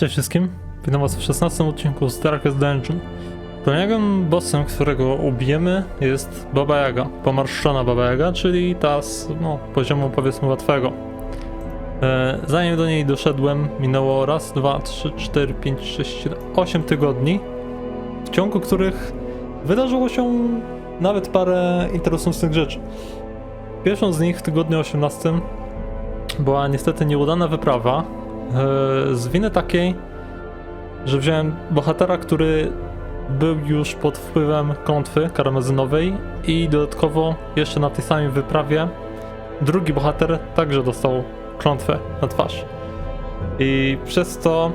Cześć wszystkim, witam was w 16 odcinku z Darkest Dungeon. Kolejnym bossem, którego ubijemy jest Baba Yaga, pomarszczona Baba Yaga, czyli ta z no, poziomu powiedzmy łatwego. E, zanim do niej doszedłem, minęło raz, dwa, trzy, cztery, pięć, sześć, siedem, osiem tygodni, w ciągu których wydarzyło się nawet parę interesujących rzeczy. Pierwszą z nich w tygodniu 18 była niestety nieudana wyprawa, z winy takiej, że wziąłem bohatera, który był już pod wpływem klątwy karmazynowej i dodatkowo jeszcze na tej samej wyprawie drugi bohater także dostał klątwę na twarz. I przez to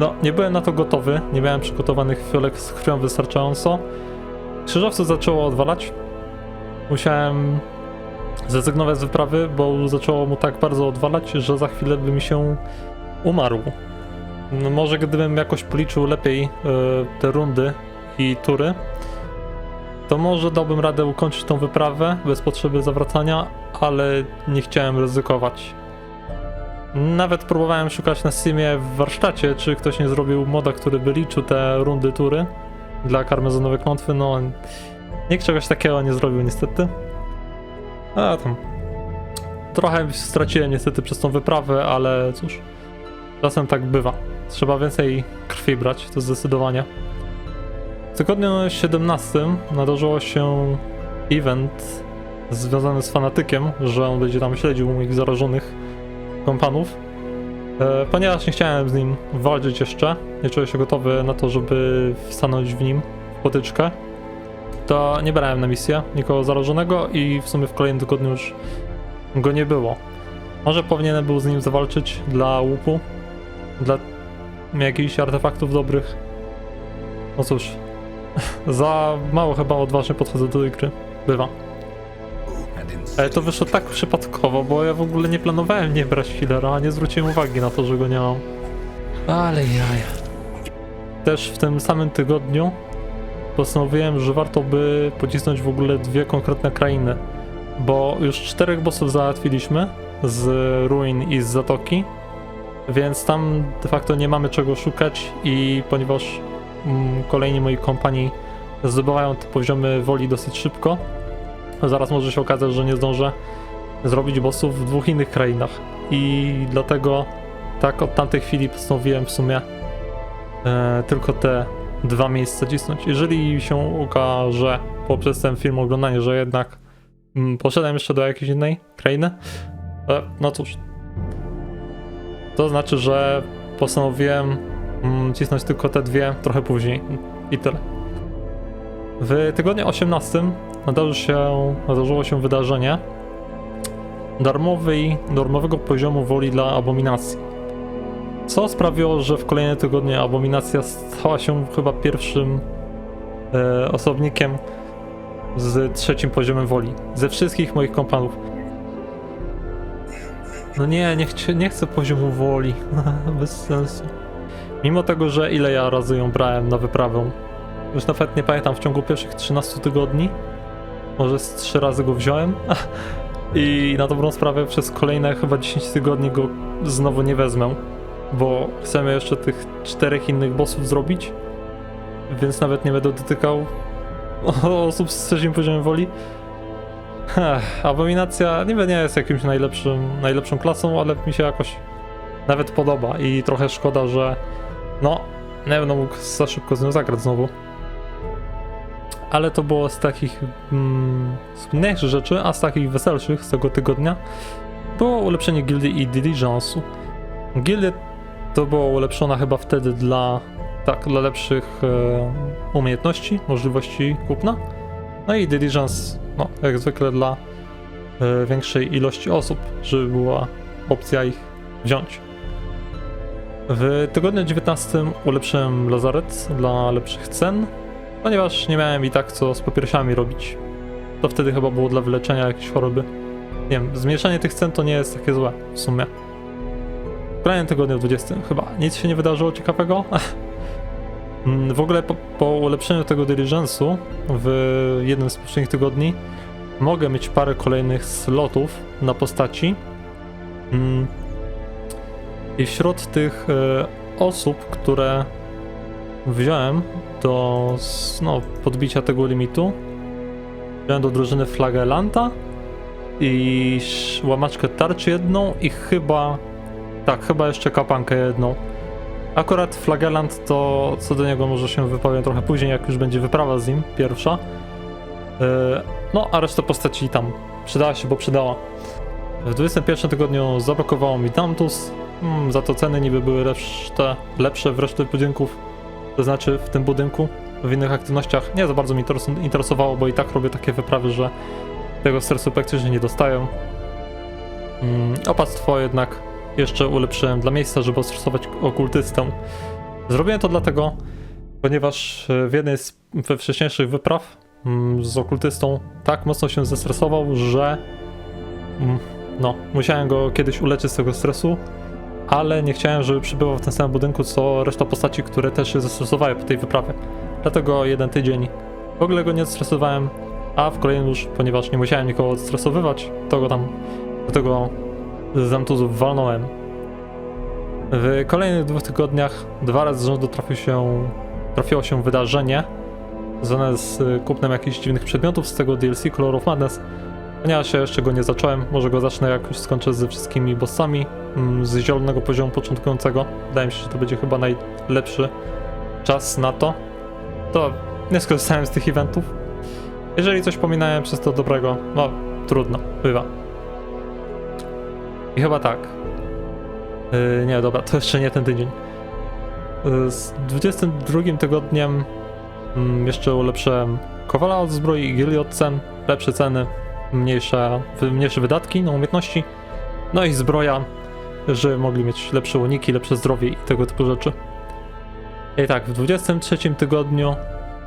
no, nie byłem na to gotowy, nie miałem przygotowanych fiolek z krwią wystarczająco. Krzyżowców zaczęło odwalać. Musiałem zrezygnować z wyprawy, bo zaczęło mu tak bardzo odwalać, że za chwilę by mi się umarł. No może gdybym jakoś policzył lepiej e, te rundy i tury, to może dałbym radę ukończyć tą wyprawę bez potrzeby zawracania, ale nie chciałem ryzykować. Nawet próbowałem szukać na Steamie w warsztacie, czy ktoś nie zrobił moda, który by liczył te rundy tury dla karmezynowej klątwy, no nikt czegoś takiego nie zrobił niestety. A tam. Trochę straciłem niestety przez tą wyprawę, ale cóż. Czasem tak bywa. Trzeba więcej krwi brać, to zdecydowanie. W tygodniu 17 nadarzyło się event związany z fanatykiem, że on będzie tam śledził moich zarażonych kompanów. E, ponieważ nie chciałem z nim walczyć jeszcze, nie czuję się gotowy na to, żeby stanąć w nim w potyczkę, to nie brałem na misję nikogo zarażonego i w sumie w kolejnym tygodniu już go nie było. Może powinienem był z nim zawalczyć dla łupu, dla jakichś artefaktów dobrych. No cóż, za mało chyba odważnie podchodzę do tej gry. Bywa. Ale to wyszło tak przypadkowo, bo ja w ogóle nie planowałem nie brać healera, a nie zwróciłem uwagi na to, że go nie mam. Ale jaja. Też w tym samym tygodniu postanowiłem, że warto by pocisnąć w ogóle dwie konkretne krainy. Bo już czterech bossów załatwiliśmy z ruin i z zatoki. Więc tam de facto nie mamy czego szukać i ponieważ mm, kolejni moi kompanii zdobywają te poziomy woli dosyć szybko, zaraz może się okazać, że nie zdążę zrobić bossów w dwóch innych krainach. I dlatego tak od tamtej chwili postanowiłem w sumie e, tylko te dwa miejsca cisnąć. Jeżeli się okaże poprzez ten film oglądanie, że jednak mm, poszedłem jeszcze do jakiejś innej krainy, e, no cóż, to znaczy, że postanowiłem mm, cisnąć tylko te dwie trochę później i tyle. W tygodniu 18 nadarzy się, nadarzyło się wydarzenie darmowego poziomu woli dla abominacji. Co sprawiło, że w kolejne tygodnie abominacja stała się chyba pierwszym e, osobnikiem z trzecim poziomem woli. Ze wszystkich moich kompanów. No nie, nie, chcie, nie chcę poziomu woli. Bez sensu. Mimo tego, że ile ja razy ją brałem na wyprawę. Już nawet nie pamiętam, w ciągu pierwszych 13 tygodni. Może z 3 razy go wziąłem. I na dobrą sprawę przez kolejne chyba 10 tygodni go znowu nie wezmę. Bo chcemy jeszcze tych czterech innych bossów zrobić. Więc nawet nie będę dotykał osób z trzecim poziomem woli. Ech, abominacja niby nie jest jakimś najlepszym, najlepszą klasą, ale mi się jakoś nawet podoba i trochę szkoda, że no, nie będę mógł za szybko z nią zagrać znowu. Ale to było z takich mm, z mniejszych rzeczy, a z takich weselszych z tego tygodnia było ulepszenie gildii i diligence'u. Gildia to było ulepszona chyba wtedy dla, tak, dla lepszych e, umiejętności, możliwości kupna. No i diligence no, jak zwykle dla y, większej ilości osób, żeby była opcja ich wziąć. W tygodniu 19 ulepszyłem lazaret dla lepszych cen, ponieważ nie miałem i tak co z papierosiami robić. To wtedy chyba było dla wyleczenia jakiejś choroby. Nie wiem, zmniejszenie tych cen to nie jest takie złe w sumie. W kolejnym tygodniu 20 chyba nic się nie wydarzyło ciekawego. Mm, w ogóle po, po ulepszeniu tego diligence'u w jednym z poprzednich tygodni mogę mieć parę kolejnych slotów na postaci. Mm. I wśród tych e, osób, które wziąłem do no, podbicia tego limitu. Wziąłem do drużyny Flagellanta i łamaczkę tarczy jedną i chyba, tak, chyba jeszcze kapankę jedną. Akurat Flagellant to co do niego może się wypowiem trochę później, jak już będzie wyprawa z nim, pierwsza. Yy, No, a reszta postaci tam przydała się, bo przydała. W 21 tygodniu zablokowało mi Dantus, mm, za to ceny niby były lepsze, lepsze w reszcie budynków, to znaczy w tym budynku, w innych aktywnościach nie za bardzo mnie interesowało, bo i tak robię takie wyprawy, że tego stresu praktycznie nie dostają. Mm, Opactwo jednak jeszcze ulepszyłem dla miejsca, żeby ostresować okultystę. Zrobiłem to dlatego, ponieważ e, w jednej z we wcześniejszych wypraw mm, z okultystą tak mocno się zestresował, że mm, no, musiałem go kiedyś uleczyć z tego stresu, ale nie chciałem, żeby przybywał w tym samym budynku co reszta postaci, które też się zestresowały po tej wyprawie. Dlatego jeden tydzień w ogóle go nie stresowałem, a w kolejnym już, ponieważ nie musiałem nikogo odstresowywać, to go tam tego z zamtuzów walnąłem. W kolejnych dwóch tygodniach dwa razy z rzędu trafił się, trafiło się wydarzenie związane z y, kupnem jakichś dziwnych przedmiotów z tego DLC Color of Madness. Ponieważ ja jeszcze go nie zacząłem, może go zacznę jak już skończę ze wszystkimi bossami mm, z zielonego poziomu początkującego. Wydaje mi się, że to będzie chyba najlepszy czas na to. To nie skorzystałem z tych eventów. Jeżeli coś pominąłem przez to dobrego, no trudno, bywa. I chyba tak. Yy, nie, dobra, to jeszcze nie ten tydzień. Yy, z 22 tygodniem mm, jeszcze ulepszyłem Kowala od zbroi i Gili od cen, lepsze ceny, mniejsze, mniejsze wydatki na umiejętności, no i zbroja, żeby mogli mieć lepsze uniki, lepsze zdrowie i tego typu rzeczy. I tak, w 23 tygodniu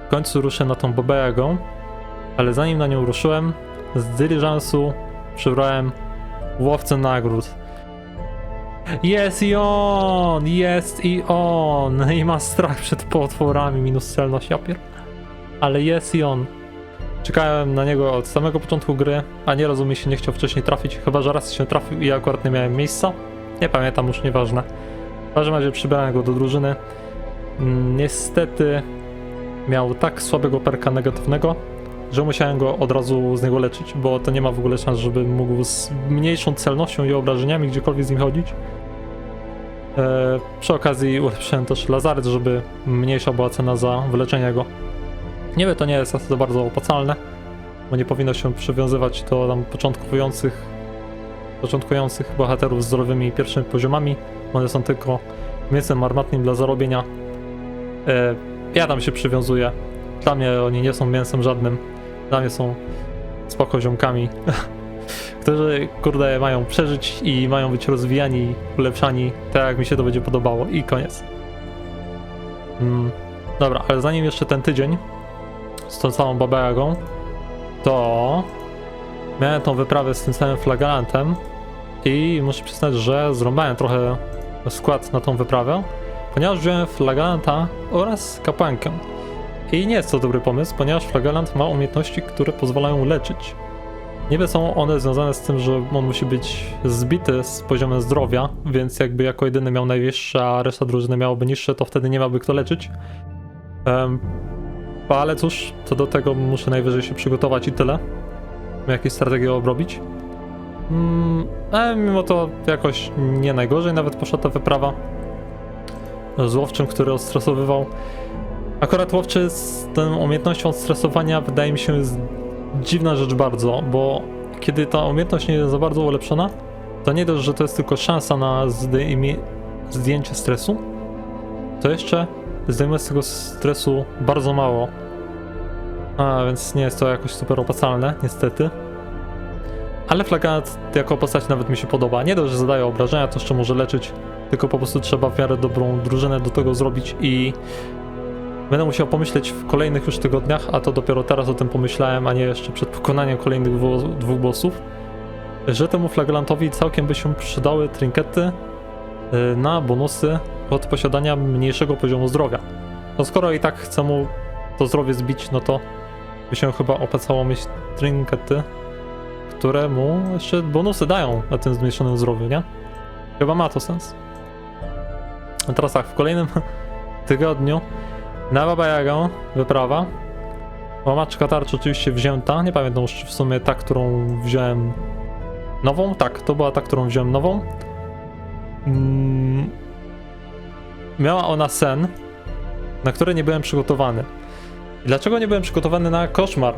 w końcu ruszę na tą Bobegą, ale zanim na nią ruszyłem, z dyliżansu przybrałem łowcę nagród. Jest i on! Jest i on! I ma strach przed potworami, minus celność, ja pier... Ale jest i on. Czekałem na niego od samego początku gry, a nie rozumie się nie chciał wcześniej trafić, chyba że raz się trafił i akurat nie miałem miejsca. Nie pamiętam, już nieważne. W każdym razie przybrałem go do drużyny. Mm, Niestety miał tak słabego perka negatywnego, że musiałem go od razu z niego leczyć, bo to nie ma w ogóle szans, żeby mógł z mniejszą celnością i obrażeniami gdziekolwiek z nim chodzić. E, przy okazji ulepszyłem też lazaret, żeby mniejsza była cena za wyleczenie go. Niby to nie jest za bardzo opłacalne, bo nie powinno się przywiązywać do tam początkujących początkujących bohaterów z zdrowymi pierwszymi poziomami. One są tylko mięsem armatnym dla zarobienia. E, ja tam się przywiązuję. Dla mnie oni nie są mięsem żadnym. Dla mnie są spoko ziomkami, którzy kurde mają przeżyć i mają być rozwijani, ulepszani tak jak mi się to będzie podobało i koniec. Mm, dobra, ale zanim jeszcze ten tydzień z tą całą babagą, to miałem tą wyprawę z tym samym flagelantem i muszę przyznać, że zrąbałem trochę skład na tą wyprawę, ponieważ wziąłem flagelanta oraz kapłankę. I nie jest to dobry pomysł, ponieważ flagelant ma umiejętności, które pozwalają leczyć. Niby są one związane z tym, że on musi być zbity z poziomem zdrowia, więc jakby jako jedyny miał najwyższe, a reszta drużyny miałoby niższe, to wtedy nie miałby kto leczyć. Em, ale cóż, to do tego muszę najwyżej się przygotować i tyle. Jakieś strategie obrobić. Mm, ale mimo to jakoś nie najgorzej nawet poszła ta wyprawa. Z łowczym, który odstresowywał. Akurat łowczy z tą umiejętnością odstresowania wydaje mi się jest dziwna rzecz bardzo, bo kiedy ta umiejętność nie jest za bardzo ulepszona, to nie dość, że to jest tylko szansa na zdjęcie stresu, to jeszcze zdejmuje z tego stresu bardzo mało. A więc nie jest to jakoś super opłacalne, niestety. Ale Flaganat jako postać nawet mi się podoba. Nie dość, że zadaje obrażenia, to jeszcze może leczyć, tylko po prostu trzeba w miarę dobrą drużynę do tego zrobić i będę musiał pomyśleć w kolejnych już tygodniach, a to dopiero teraz o tym pomyślałem, a nie jeszcze przed pokonaniem kolejnych dwóch bossów, że temu Flagelantowi całkiem by się przydały trinkety y, na bonusy od posiadania mniejszego poziomu zdrowia. No skoro i tak chcę mu to zdrowie zbić, no to by się chyba opłacało mieć trinkety, które mu jeszcze bonusy dają na tym zmniejszonym zdrowiu, nie? Chyba ma to sens. A teraz tak, w kolejnym tygodniu na Baba Jagę wyprawa. Łamaczka tarczy oczywiście wzięta. Nie pamiętam już w sumie ta, którą wziąłem nową. Tak, to była ta, którą wziąłem nową. Mm, miała ona sen, na który nie byłem przygotowany. Dlaczego nie byłem przygotowany na koszmar?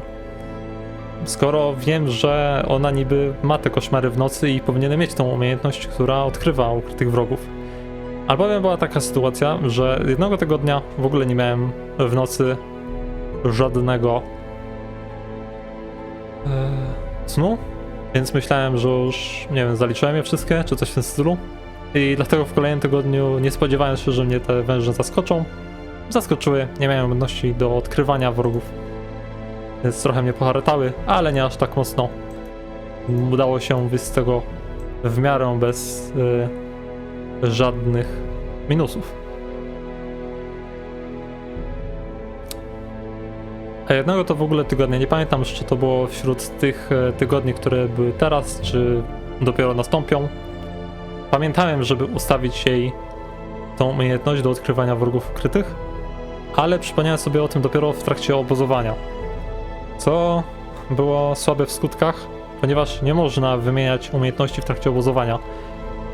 Skoro wiem, że ona niby ma te koszmary w nocy i powinienem mieć tą umiejętność, która odkrywa ukrytych wrogów. Albowiem była taka sytuacja, że jednego tego dnia w ogóle nie miałem w nocy żadnego e, snu, więc myślałem, że już, nie wiem, zaliczyłem je wszystkie, czy coś w tym stylu. I dlatego w kolejnym tygodniu, nie spodziewając się, że mnie te węże zaskoczą, zaskoczyły, nie miałem umiejętności do odkrywania wrogów. Więc trochę mnie poharatały, ale nie aż tak mocno. Udało się wyjść z tego w miarę bez y, żadnych minusów. A jednego to w ogóle tygodnia, nie pamiętam czy to było wśród tych e, tygodni, które były teraz, czy dopiero nastąpią. Pamiętałem, żeby ustawić jej tą umiejętność do odkrywania wrogów ukrytych, ale przypomniałem sobie o tym dopiero w trakcie obozowania. Co było słabe w skutkach, ponieważ nie można wymieniać umiejętności w trakcie obozowania.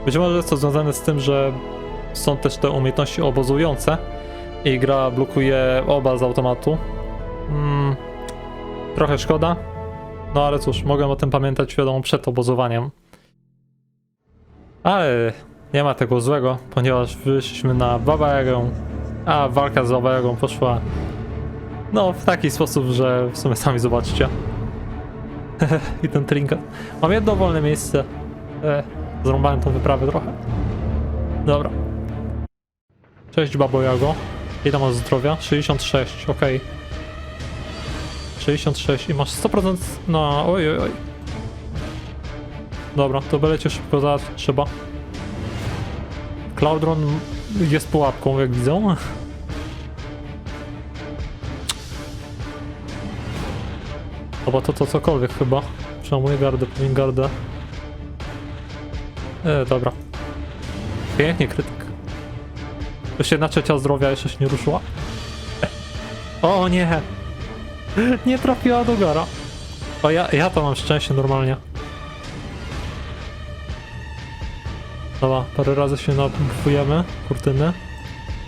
Być może jest to związane z tym, że są też te umiejętności obozujące i gra blokuje oba z automatu. Mm, trochę szkoda, no ale cóż, mogłem o tym pamiętać wiadomo przed obozowaniem. Ale nie ma tego złego, ponieważ wyszliśmy na Baba Jagę, a walka z Baba Jagą poszła no w taki sposób, że w sumie sami zobaczcie. I ten trinket. Mam jedno wolne miejsce. E, zrąbałem tą wyprawę trochę. Dobra. Cześć Babo Jago. Ile masz zdrowia? 66, ok. 66 i masz 100% na... Oj, oj, oj. Dobra, to belecie szybko za trzeba. Cloudron jest pułapką, jak widzą. Chyba to to cokolwiek chyba. Przełamuję gardę, powiem gardę. E, dobra. Pięknie krytyk. Już jedna trzecia zdrowia jeszcze się nie ruszyła. O nie! Nie trafiła do gara. O ja, ja to mam szczęście normalnie. Dobra, parę razy się nabufujemy kurtyny.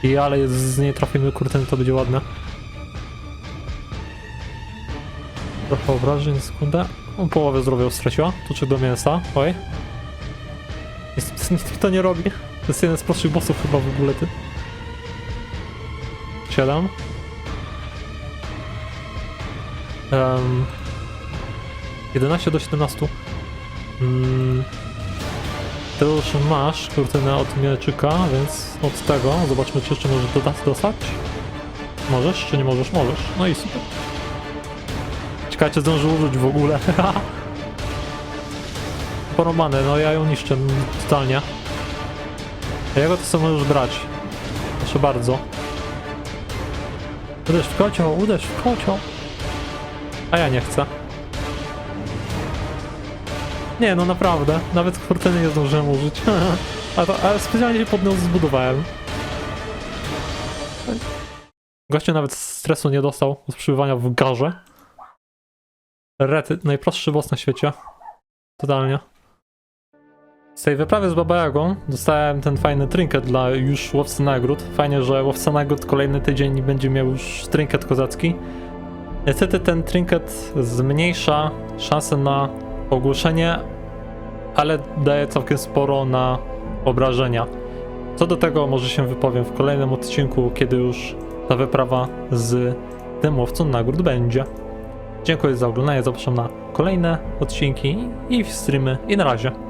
I ale z niej trafimy kurtyny, to będzie ładne. Trochę obrażeń, sekundę. O, połowę zdrowia straciła. Tuczek do mięsa. Oj. Mi to nie robi. To jest jeden z prostszych bossów chyba w ogóle, ty. 7. Um, 11 do 17. Mm, już masz kurtynę od mieczyka, więc od tego zobaczmy, czy jeszcze możesz doda- dostać. Możesz, czy nie możesz? Możesz. No i super. Ciekawe, czy zdążył użyć w ogóle. Poromane, no ja ją niszczę totalnie. A jego to sobie możesz brać. Proszę bardzo. Uderz w kocioł, uderz w kocioł. A ja nie chcę. Nie, no naprawdę. Nawet kurtyny nie zdążyłem użyć. a to, ale specjalnie się pod nią zbudowałem. Gościu nawet stresu nie dostał z przebywania w garze. Rety, najprostszy boss na świecie. Totalnie. Z tej wyprawy z Baba Jagą dostałem ten fajny trinket dla już łowcy nagród. Fajnie, że łowca nagród kolejny tydzień będzie miał już trinket kozacki. Niestety ten trinket zmniejsza szanse na ogłoszenie, ale daje całkiem sporo na obrażenia. Co do tego może się wypowiem w kolejnym odcinku, kiedy już ta wyprawa z tym łowcą nagród będzie. Dziękuję za oglądanie, zapraszam na kolejne odcinki i streamy i na razie.